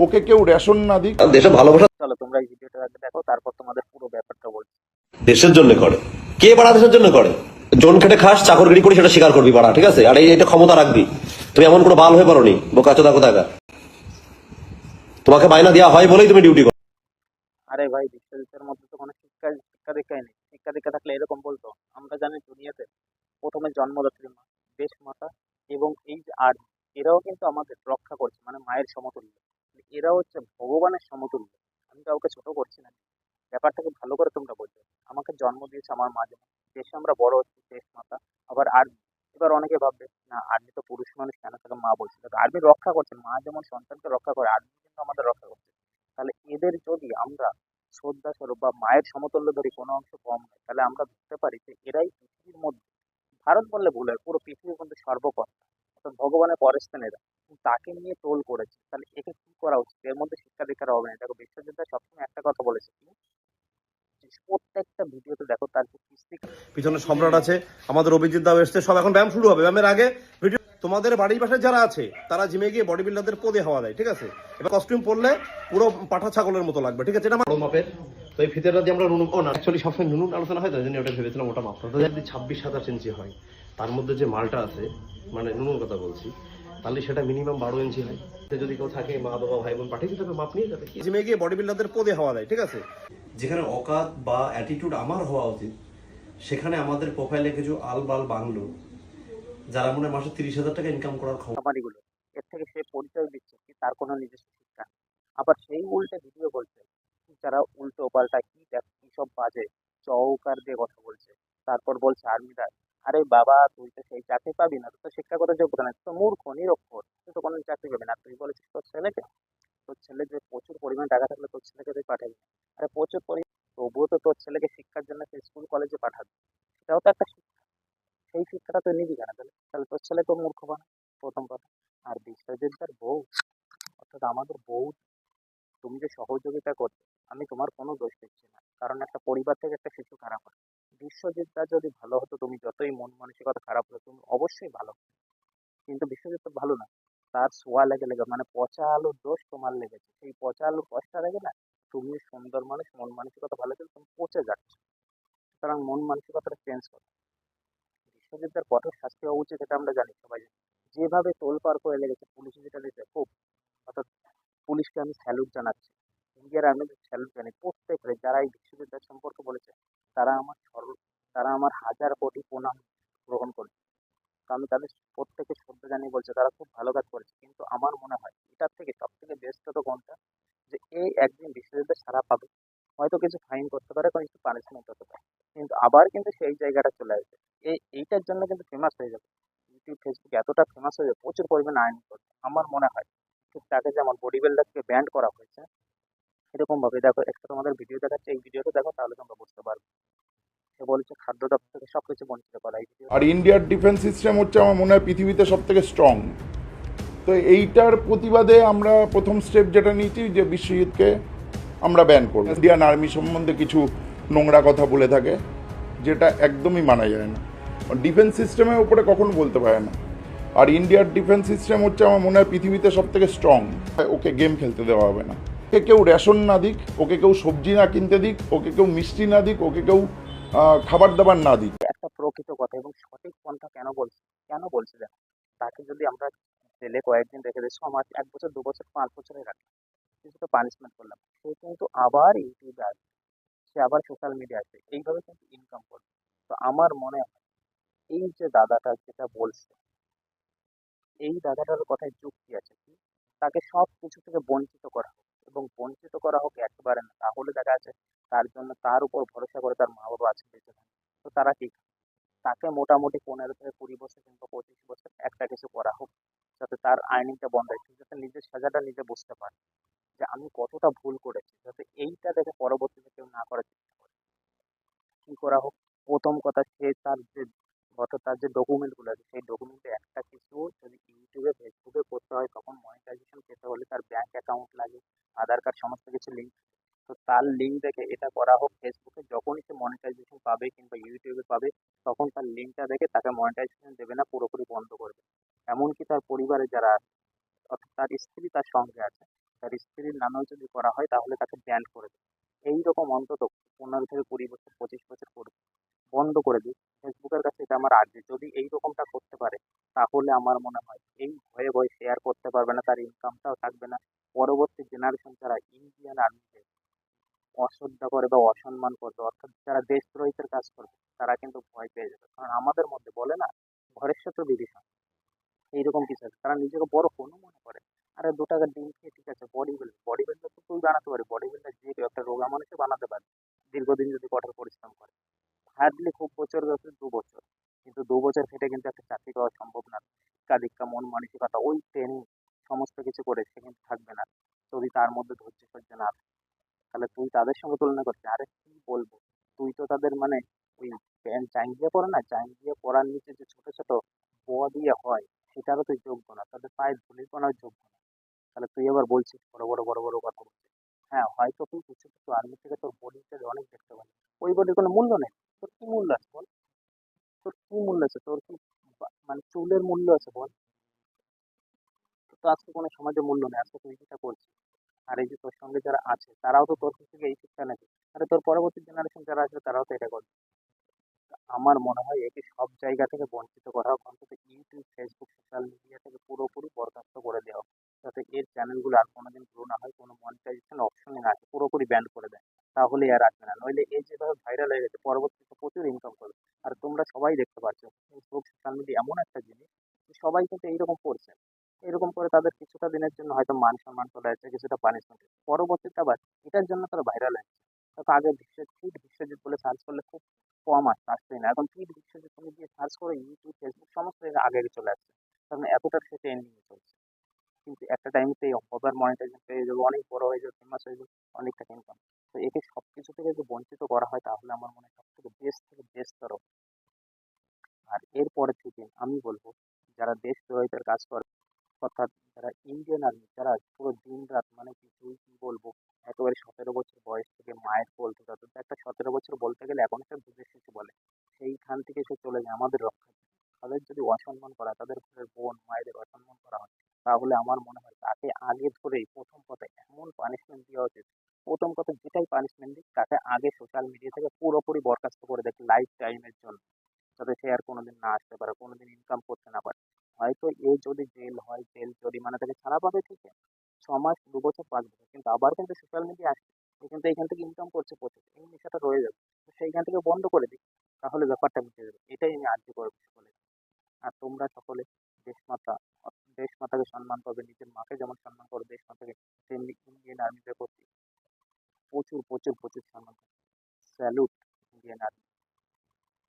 ওকে কেউ রেশন না দিক। দেশে ভালোবাসা চলো তোমরা এই ভিডিওটা আগে দেখো তারপর তোমাদের পুরো ব্যাপারটা বলছি দেশের জন্য করে। কে বাড়া দেশের জন্য করে? জন খেটে খাস চাকরগিরি করে সেটা স্বীকার করবি বাড়া ঠিক আছে? আর এই- এটা ক্ষমতা রাখবি। তুমি এমন কোনো বাল হয়ে পারোনি বোকা চোদা কোথাকা তোমাকে বায়না দেওয়া হয় বলেই তুমি ডিউটি করো। আরে ভাই বিশ্বজিতের মধ্যে তো কোনো শিক্ষা শিক্ষা দীক্ষাই নেই। শিক্ষা দীক্ষা থাকলে এরকম বলতো আমরা জানি দুনিয়াতে প্রথমে জন্মদাত্রী মা দেশ মাতা এবং এই যে আর এরাও কিন্তু আমাদের রক্ষা করছে মানে মায়ের সমতুল্য। এরা হচ্ছে ভগবানের সমতুল্য। আমি কাউকে ছোট করছি না। ব্যাপারটাকে ভালো করে তোমরা বলছো আমাকে জন্ম দিয়েছে আমার মা যেমন। দেশে আমরা বড় হচ্ছি, দেশ মাতা, আবার আর্মি এবার অনেকে ভাববে, না আর্মি তো পুরুষ মানুষ কেন? তাকে মা বলছে। আর্মি রক্ষা করছে। মা যেমন সন্তানকে রক্ষা করে আর্মি কিন্তু আমাদের রক্ষা করছে। তাহলে এদের যদি আমরা শ্রদ্ধা স্বরূপ বা মায়ের সমতুল্য ধরি, কোনো অংশ কম নয়, তাহলে আমরা বুঝতে পারি যে এরাই পৃথিবীর মধ্যে। ভারত বললে ভুল হয়, পুরো পৃথিবীর মধ্যে সর্বকর্তা। অর্থাৎ ভগবানের পরের স্থানে এরা তাকে নিয়ে টোল করেছে। তাহলে একে কি করা উচিত? এর মধ্যে শিক্ষা দীক্ষার হবে না দেখো বিশ্বজিৎ সবসময় একটা কথা বলেছে কি? প্রত্যেকটা ভিডিওতে দেখো তার পিছনে সম্রাট আছে আমাদের অভিজিৎ দাও এসছে সব এখন ব্যায়াম শুরু হবে। ব্যায়ামের আগে ভিডিও তোমাদের বাড়ির পাশে যারা আছে তারা জিমে গিয়ে বডি বিল্ডারদের পদে হাওয়া দেয় ঠিক আছে? এবার কস্টিউম পরলে পুরো পাঠা ছাগলের মতো লাগবে ঠিক আছে? এটা বড় মাপের। তো এই ফিতেটা আমরা নুন ও না অ্যাকচুয়ালি সবসময় নুন আলোচনা হয় তাই জন্য ওটা ভেবেছিলাম ওটা মাপটা তো যদি ছাব্বিশ সাতাশ ইঞ্চি হয়। তার মধ্যে যে মালটা আছে মানে নুনুর কথা বলছি তাহলে সেটা মিনিমাম বারো ইঞ্চি হয়। যদি কেউ থাকে মা বাবা ভাই বোন পাঠিয়ে দিতে হবে মাপ নিয়ে যাবে। জিমে গিয়ে বডি বিল্ডারদের পদে হাওয়া দেয় ঠিক আছে? যেখানে অকাত বা অ্যাটিটিউড আমার হওয়া উচিত সেখানে আমাদের প্রোফাইলে কিছু আলবাল বাংলো যারা মনে মাসে তিরিশ হাজার টাকা ইনকাম করার খামারিগুলো এর থেকে সে পরিচয় দিচ্ছে কি তার কোনো নিজস্ব শিক্ষা আবার সেই উল্টে ভিডিও বলছে যারা উল্টো পাল্টা কি দেখ কি সব বাজে চৌকার দিয়ে কথা বলছে তারপর বলছে আর্মিরা আরে বাবা, তুই তো সেই চাকরি পাবি না, তোর তো শিক্ষাগত যোগ্যতা তুই তো মূর্খ, নিরক্ষর, তুই তো কোনো চাকরি পাবি না। তুই বলেছিস তোর ছেলেকে, তোর ছেলে যে প্রচুর পরিমাণে টাকা থাকলে তোর ছেলেকে তুই পাঠাবি। আরে প্রচুর পরিমাণ তবুও তো তোর ছেলেকে শিক্ষার জন্য স্কুল, কলেজে পাঠাবি। সেটাও তো একটা শিক্ষা। সেই শিক্ষাটা তুই নিবি কেন? তাহলে তাহলে তোর ছেলে তো মূর্খ বানা, প্রথম কথা। আর বিশ্বজিৎদার বউ, অর্থাৎ আমাদের বউ, তুমি যে সহযোগিতা করছ, আমি তোমার কোনো দোষ দিচ্ছি না। কারণ একটা পরিবার থেকে একটা শিশু খারাপ হয় বিশ্বজিৎদার যদি ভালো হতো, তুমি যতই মন মানসিকতা খারাপ হতো তুমি অবশ্যই ভালো। কিন্তু বিশ্বজিৎ তো ভালো না। তার সোয়া লেগে লেগে মানে পচা আলুর দোষ তোমার লেগেছে। সেই পচা আলুর কষ্টটা লেগে না, তুমি সুন্দর মানুষ, মন মানসিকতা ভালো ছিল, তুমি পচে যাচ্ছ। সুতরাং মন মানসিকতাটা চেঞ্জ করো। বিশ্বজিৎদার কঠোর শাস্তি হওয়া উচিত, এটা আমরা জানি সবাই জানি। যেভাবে তোলপাড় করে লেগেছে, পুলিশ যেটা দিতে খুব অর্থাৎ পুলিশকে আমি স্যালুট জানাচ্ছি। ইন্ডিয়ার আর্মিদের স্যালুট জানাই প্রত্যেকরে যারা এই বিশ্ববিদ্যালয় সম্পর্কে বলেছে, তারা আমার সরল তারা আমার হাজার কোটি প্রণাম গ্রহণ করেছে। তো আমি তাদের প্রত্যেকে শ্রদ্ধা জানিয়ে বলছে, তারা খুব ভালো কাজ করেছে। কিন্তু আমার মনে হয় এটার থেকে সব থেকে হতো কোনটা? যে এই একদিন বিশ্ববিদ্যালয় সারা পাবে। হয়তো কিছু ফাইন করতে পারে কোনো কিছু পানিশমেন্ট হতে পারে। কিন্তু আবার কিন্তু সেই জায়গাটা চলে আসবে। এই এইটার জন্য কিন্তু ফেমাস হয়ে যাবে। ইউটিউব ফেসবুক এতটা ফেমাস হয়ে যাবে, প্রচুর পরিমাণে আইন করবে। আমার মনে হয়, ঠিক তাকে যেমন বডি বিল্ডারকে ব্যান্ড করা হয়েছে এরকম ভাবে। দেখো, একটা তোমাদের ভিডিও দেখাচ্ছে, এই ভিডিওটা দেখো, তাহলে তোমরা বুঝতে পারবে। সে বলছে, খাদ্য দপ্তর থেকে সব কিছু বঞ্চিত করা। এই আর ইন্ডিয়ার ডিফেন্স সিস্টেম হচ্ছে আমার মনে হয় পৃথিবীতে সব থেকে স্ট্রং তো এইটার প্রতিবাদে আমরা প্রথম স্টেপ যেটা নিয়েছি, যে বিশ্বজিৎকে আমরা ব্যান করব। ইন্ডিয়ান আর্মি সম্বন্ধে কিছু নোংরা কথা বলে থাকে, যেটা একদমই মানা যায় না। ডিফেন্স সিস্টেমের উপরে কখনো বলতে পারে না। আর ইন্ডিয়ার ডিফেন্স সিস্টেম হচ্ছে আমার মনে হয় পৃথিবীতে সব থেকে স্ট্রং ওকে গেম খেলতে দেওয়া হবে না। ওকে কেউ রেশন না দিক, ওকে কেউ সবজি না কিনতে দিক, ওকে কেউ মিষ্টি না দিক, ওকে কেউ খাবার দাবার না দিক। একটা প্রকৃত কথা এবং সঠিক পন্থা কেন বলছে? কেন বলছে দেখো তাকে যদি আমরা জেলে কয়েকদিন রেখে দিই মাস এক বছর, দু বছর, পাঁচ বছরে রাখলাম তো পানিশমেন্ট করলাম। সে কিন্তু আবার ইউটিউবে আসবে, সে আবার সোশ্যাল মিডিয়া আসবে, এইভাবে কিন্তু ইনকাম করবে। তো আমার মনে হয়, এই যে দাদাটা যেটা বলছে, এই দাদাটার কথায় যুক্তি আছে কি? তাকে সব কিছু থেকে বঞ্চিত করা হোক। এবং বঞ্চিত করা হোক একেবারে না, তাহলে দেখা যাচ্ছে তার জন্য তার উপর ভরসা করে তার মা বাবা আছে বেঁচে থাকে তো তারা কি তাকে মোটামুটি পনেরো থেকে কুড়ি বছর কিংবা পঁচিশ বছর একটা কিছু করা হোক, যাতে তার আইনিংটা বন্ধ হয় যাতে নিজের সাজাটা নিজে বুঝতে পারে যে আমি কতটা ভুল করেছি, যাতে এইটা দেখে পরবর্তীতে কেউ না করার চেষ্টা করে। কি করা হোক? প্রথম কথা সে তার যে অর্থাৎ তার যে ডকুমেন্টগুলো আছে, সেই ডকুমেন্টে একটা কিছু যদি ইউটিউবে, ফেসবুকে করতে হয়, তখন মনিটাইজেশন পেতে হলে তার ব্যাংক অ্যাকাউন্ট লাগে আধার কার্ড সমস্ত কিছু লিঙ্ক তো তার লিঙ্ক দেখে এটা করা হোক ফেসবুকে যখনই সে মনিটাইজেশন পাবে কিংবা ইউটিউবে পাবে, তখন তার লিঙ্কটা দেখে তাকে মনিটাইজেশন দেবে না, পুরোপুরি বন্ধ করবে। এমনকি তার পরিবারে যারা আছে, অর্থাৎ তার স্ত্রী তার সঙ্গে আছে, তার স্ত্রীর নামেও যদি করা হয়, তাহলে তাকে ব্যান করে দেবে। এইরকম অন্তত পনেরো থেকে কুড়ি বছর, পঁচিশ বছর করবে বন্ধ করে দিই। ফেসবুকের কাছে এটা আমার আর্জি যদি এই রকমটা করতে পারে, তাহলে আমার মনে হয় এই ভয়ে ভয়ে শেয়ার করতে পারবে না, তার ইনকামটাও থাকবে না। পরবর্তী জেনারেশন যারা ইন্ডিয়ান আর্মিকে অশ্রদ্ধা করে বা অসম্মান করবে, অর্থাৎ যারা দেশদ্রোহিতের কাজ করবে, তারা কিন্তু ভয় পেয়ে যাবে। কারণ আমাদের মধ্যে বলে না, ঘরের সাথে ডিভিশন এইরকম কিছু আছে। তারা নিজেকে বড় কোনো মনে করে, আরে দু টাকা ডিম খেয়ে ঠিক আছে বডি বিল্ডার বডি বিল্ডার তো তুই বানাতে পারি বডি বিল্ডার যে একটা রোগা মানুষে বানাতে পারে দীর্ঘদিন যদি কঠোর পরিশ্রম করে। হার্ডলি খুব বছর গেছে দু বছর, কিন্তু দু বছর খেটে কিন্তু একটা চাকরি পাওয়া সম্ভব না। শিক্ষা দীক্ষা মন মানসিকতা, ওই ট্রেনিং সমস্ত কিছু করে সে কিন্তু থাকবে না। যদি তার মধ্যে ধৈর্য সহ্য না তাহলে তুই তাদের সঙ্গে তুলনা করছিস আরে কি বলব? তুই তো তাদের মানে ওই প্যান্ট চাইঙ্গিয়ে পরে না? চাইঙ্গিয়ে পরার নিচে যে ছোট ছোট বোয়া দিয়ে হয়, সেটারও তুই যোগ্য না। তাদের পায়ের ধুলি করার যোগ্য না। তাহলে তুই আবার বলছিস, বড় বড় বড় বড় কথা বলছিস। হ্যাঁ হয়তো তুই কিছু কিছু আর্মি থেকে তোর বডিতে অনেক দেখতে পাবি। ওই বডির কোনো মূল্য নেই। তোর কি মূল্য আছে বল? তোর কি মূল্য আছে? তোর কি মানে চুলের মূল্য আছে বল? তো আজকে কোনো সমাজে মূল্য নেই, আজকে তুই যেটা করছিস আর এই যে তোর সঙ্গে যারা আছে, তারাও তো তোর থেকে এই শিক্ষা নেবে। আরে তোর পরবর্তী জেনারেশন যারা আসবে, তারাও তো এটা করবে। আমার মনে হয় একে সব জায়গা থেকে বঞ্চিত করা হোক, অন্তত ইউটিউব ফেসবুক সোশ্যাল মিডিয়া থেকে পুরোপুরি বরখাস্ত করে দেওয়া যাতে এর চ্যানেলগুলো আর কোনোদিন গ্রো না হয়, কোনো মনিটাইজেশন অপশনই না পুরোপুরি ব্যান করে দেয়। তাহলে আর আসবে না, নইলে এই যেভাবে ভাইরাল হয়ে গেছে, পরবর্তীতে প্রচুর ইনকাম করবে। আর তোমরা সবাই দেখতে পাচ্ছ ফেসবুক সোশ্যাল মিডিয়া এমন একটা জিনিস যে সবাই কিন্তু এইরকম করছে। এরকম করে তাদের কিছুটা দিনের জন্য হয়তো মান সম্মান চলে যাচ্ছে কিছুটা পানিশমেন্ট পরবর্তীতে আবার এটার জন্য তারা ভাইরাল হচ্ছে তো আগে বিশ্বজিৎ বিশ্বজিৎ বলে সার্চ করলে খুব কম আসছে আসছেই না। এখন ফিড বিশ্বজিৎ তুমি দিয়ে সার্চ করে ইউটিউব ফেসবুক সমস্ত আগে আগে চলে আসছে। কারণ এতটা সে ট্রেন্ডিংয়ে চলছে। কিন্তু একটা টাইমে এই ওভার মনিটাইজেশন পেয়ে যাবে, অনেক বড় হয়ে যাবে ফেমাস হয়ে যাবে, অনেক টাকা ইনকাম তো একে সব কিছু থেকে যদি বঞ্চিত করা হয় তাহলে আমার মনে হয় সব থেকে বেস্ট থেকে বেস্ট তরফ আর এরপরে থেকে আমি বলব, যারা দেশ দ্রোহিতার কাজ করে অর্থাৎ যারা ইন্ডিয়ান আর্মি যারা পুরো দিন রাত মানে কি তুই কি বলব, একেবারে সতেরো বছর বয়স থেকে মায়ের কোল থেকে, অর্থাৎ একটা সতেরো বছর বলতে গেলে এখন একটা দুধের শিশু বলে, সেইখান থেকে সে চলে যায় আমাদের রক্ষা তাদের যদি অসম্মান করা তাদের ঘরের বোন, মায়েদের অসম্মান করা হয়, তাহলে আমার মনে হয় তাকে আগে ধরেই প্রথম কথা এমন পানিশমেন্ট দেওয়া উচিত। প্রথম কথা যেটাই পানিশমেন্ট দিক, তাকে আগে সোশ্যাল মিডিয়া থেকে পুরোপুরি বরখাস্ত করে দেখ লাইফ টাইমের জন্য, যাতে সে আর কোনোদিন না আসতে পারে, কোনোদিন ইনকাম করতে না পারে। হয়তো এ যদি জেল হয় জেল জরিমানা থেকে ছাড়া পাবে আছে ছ মাস, দু বছর, পাঁচ বছর। কিন্তু আবার কিন্তু সোশ্যাল মিডিয়া আসছে। কিন্তু এখান থেকে ইনকাম করছে প্রচুর। এই নেশাটা রয়ে যাবে। তো সেইখান থেকে বন্ধ করে দিই। তাহলে ব্যাপারটা মিটে যাবে। এটাই আমি আর্জি করব সকলে। আর তোমরা সকলে দেশমাতা, দেশমাতাকে সম্মান করবে নিজের মাকে যেমন সম্মান করো, দেশমাতাকে তেমনি ইন্ডিয়ান আর্মিদের প্রতি প্রচুর প্রচুর প্রচুর সম্মান স্যালুট ইন্ডিয়ান আর্মি